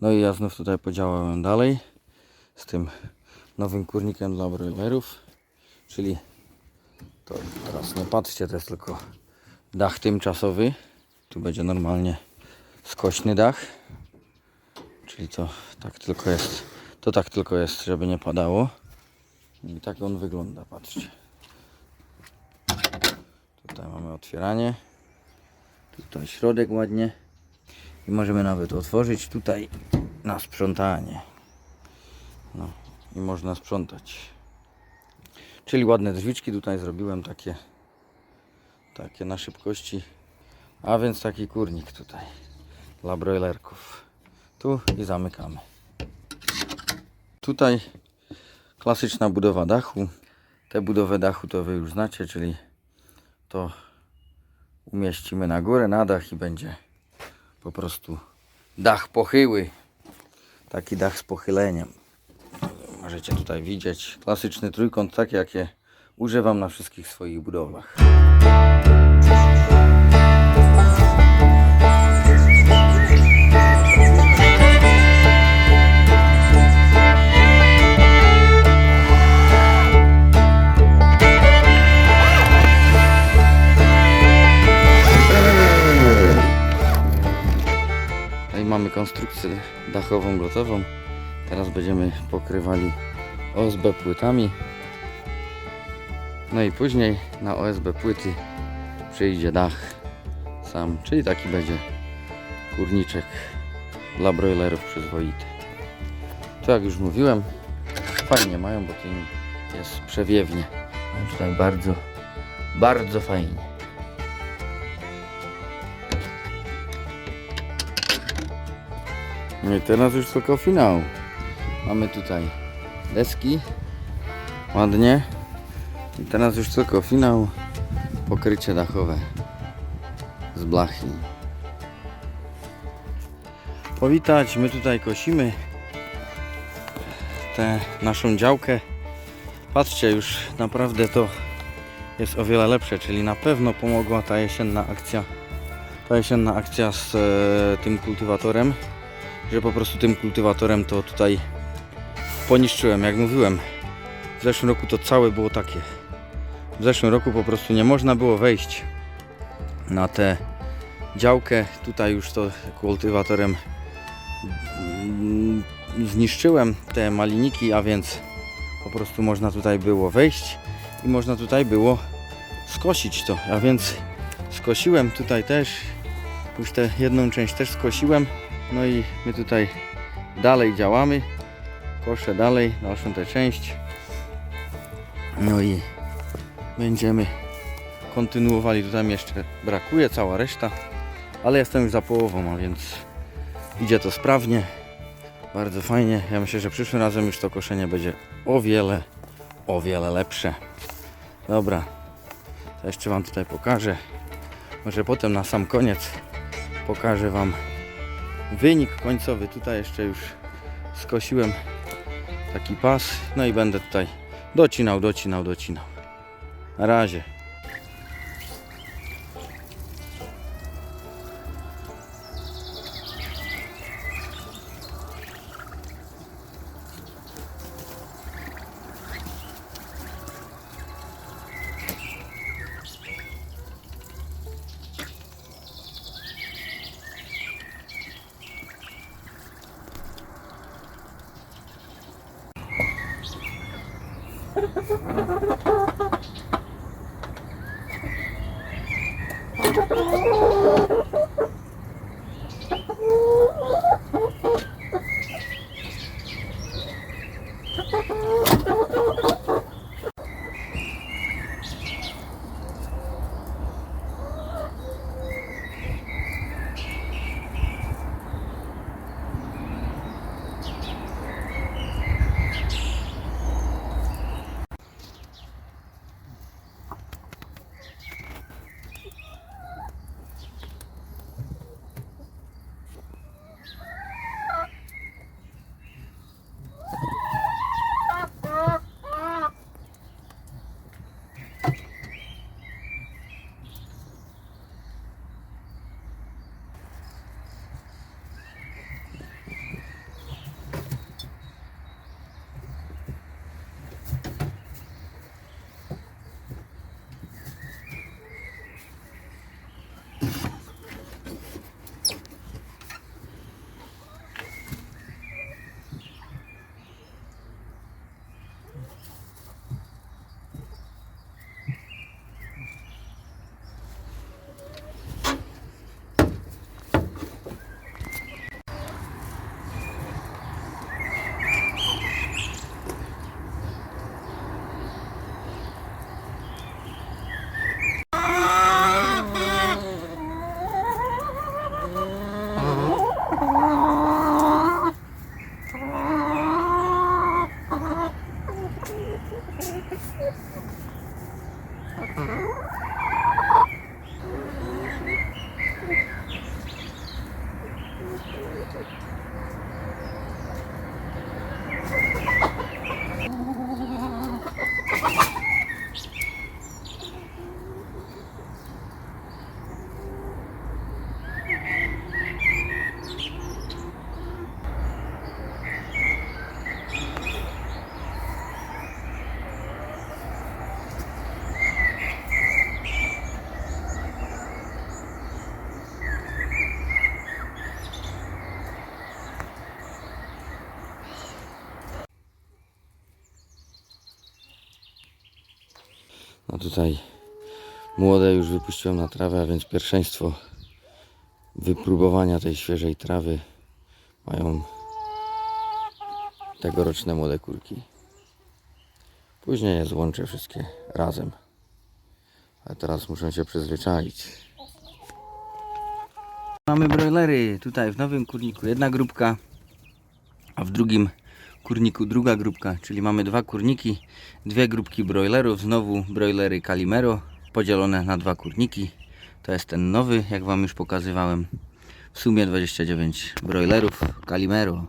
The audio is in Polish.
No i ja znów tutaj podziałałem dalej z tym nowym kurnikiem dla broilerów, czyli to teraz nie patrzcie, to jest tylko dach tymczasowy. Tu będzie normalnie skośny dach, czyli to tak tylko jest, to tak tylko jest, żeby nie padało. I tak on wygląda, patrzcie. Tutaj mamy otwieranie, tutaj środek ładnie i możemy nawet otworzyć tutaj na sprzątanie. No i można sprzątać. Czyli ładne drzwiczki tutaj zrobiłem takie takie na szybkości. A więc taki kurnik tutaj dla broilerków. Tu i zamykamy. Tutaj klasyczna budowa dachu. Tę budowę dachu to wy już znacie, czyli to umieścimy na górę, na dach i będzie po prostu dach pochyły. Taki dach z pochyleniem. Możecie tutaj widzieć klasyczny trójkąt, tak jakie używam na wszystkich swoich budowlach. Mamy konstrukcję dachową gotową. Teraz będziemy pokrywali OSB płytami. No i później na OSB płyty przyjdzie dach sam, czyli taki będzie kurniczek dla broilerów przyzwoity. To jak już mówiłem, fajnie mają, bo to im jest przewiewnie. Tutaj bardzo, bardzo fajnie. No i teraz już tylko finał. Mamy tutaj deski. Ładnie. I teraz już tylko finał. Pokrycie dachowe z blachy. Powitać, my tutaj kosimy tę naszą działkę. Patrzcie, już naprawdę to jest o wiele lepsze, czyli na pewno pomogła ta jesienna akcja. Ta jesienna akcja z e, tym kultywatorem że po prostu tym kultywatorem to tutaj poniszczyłem, jak mówiłem. W zeszłym roku to całe było takie. W zeszłym roku po prostu nie można było wejść na tę działkę. Tutaj już to kultywatorem mm, zniszczyłem te maliniki, a więc po prostu można tutaj było wejść i można tutaj było skosić to. A więc skosiłem tutaj też, już tę jedną część też skosiłem. No i my tutaj dalej działamy. Koszę dalej dalszą tę część. No i będziemy kontynuowali. Tutaj jeszcze brakuje cała reszta, ale jestem już za połową, a więc idzie to sprawnie. Bardzo fajnie. Ja myślę, że przyszłym razem już to koszenie będzie o wiele, o wiele lepsze. Dobra, to jeszcze Wam tutaj pokażę. Może potem na sam koniec pokażę Wam wynik końcowy. Tutaj jeszcze już skosiłem taki pas. No i będę tutaj docinał, docinał, docinał. Na razie. Ha ha ha ha ha! Thank you. No tutaj młode już wypuściłem na trawę, a więc pierwszeństwo wypróbowania tej świeżej trawy mają tegoroczne młode kurki. Później je złączę wszystkie razem. Ale teraz muszę się przyzwyczaić. Mamy broilery tutaj w nowym kurniku. Jedna grupka, a w drugim kurniku druga grupka. Czyli mamy dwa kurniki, dwie grupki broilerów. Znowu broilery Calimero podzielone na dwa kurniki. To jest ten nowy, jak Wam już pokazywałem. W sumie 29 broilerów Calimero.